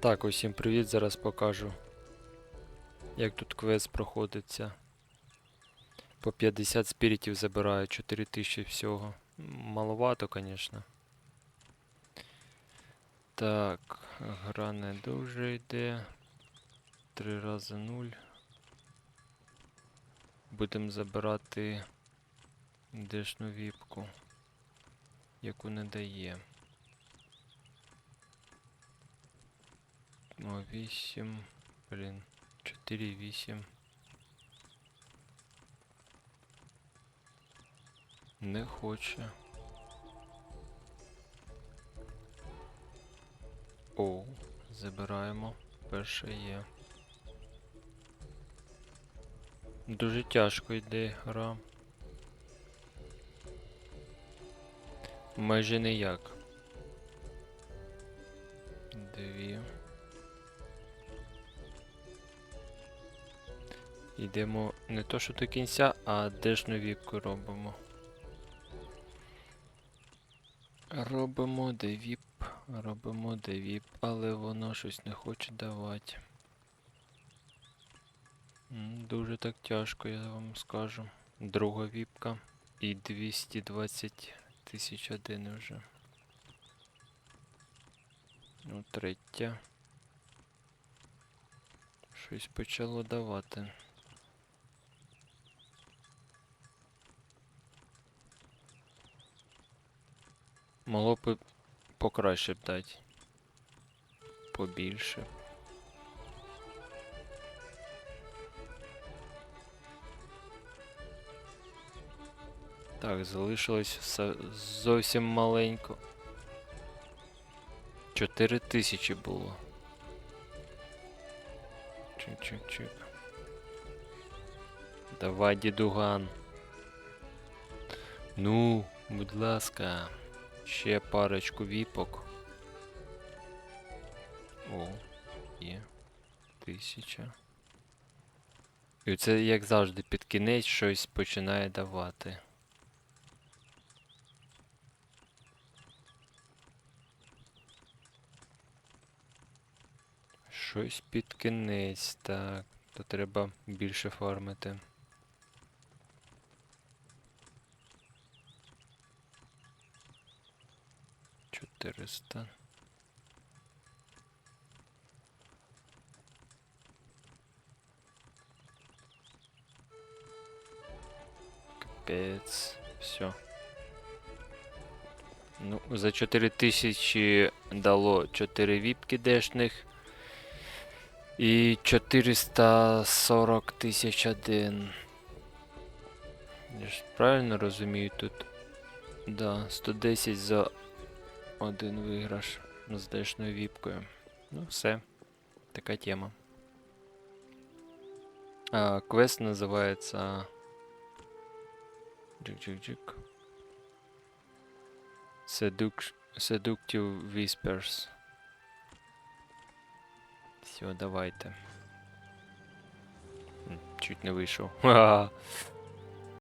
Так, усім привіт, зараз покажу. Як тут квест проходиться. По 50 спірітів забираю, 4000 всього. Маловато, звісно. Так, гра не дуже йде. Три рази нуль. Будемо забирати дешну віпку, яку не дає. 8. Блін. 4, 8. Не хоче. О, забираємо. Перше є. Дуже тяжко йде гра. Майже ніяк. Дві. Йдемо не то що до кінця, а дешну віпку робимо. Робимо девіп, робимо девіп, але воно щось не хоче давати. Дуже так тяжко, я вам скажу. Друга віпка і 220 тисяч один вже. Ну, третя. Щось почало давати. Могло б покраще б дати. Побільше. Так, залишилось все зовсім маленько. Чотири тисячі було. Чик-чик-чик. Давай, дідуган. Ну, будь ласка. Ще парочку віпок. О, є. Тисяча. І це, як завжди, під кінець щось починає давати. Щось під кінець, так. То треба більше фармити. Чотириста. Капець. Все. Ну, за 4000 дало 4 віпки дешних. І 440 тисяч один. Я ж правильно розумію тут? Да, 110 за один виграш з дешною віпкою. Ну, все. Така тема. А, квест називається. Джик-джик-джик. Seduc... Seductive Whispers. Все, давайте. Чуть не вийшов. Ха-ха.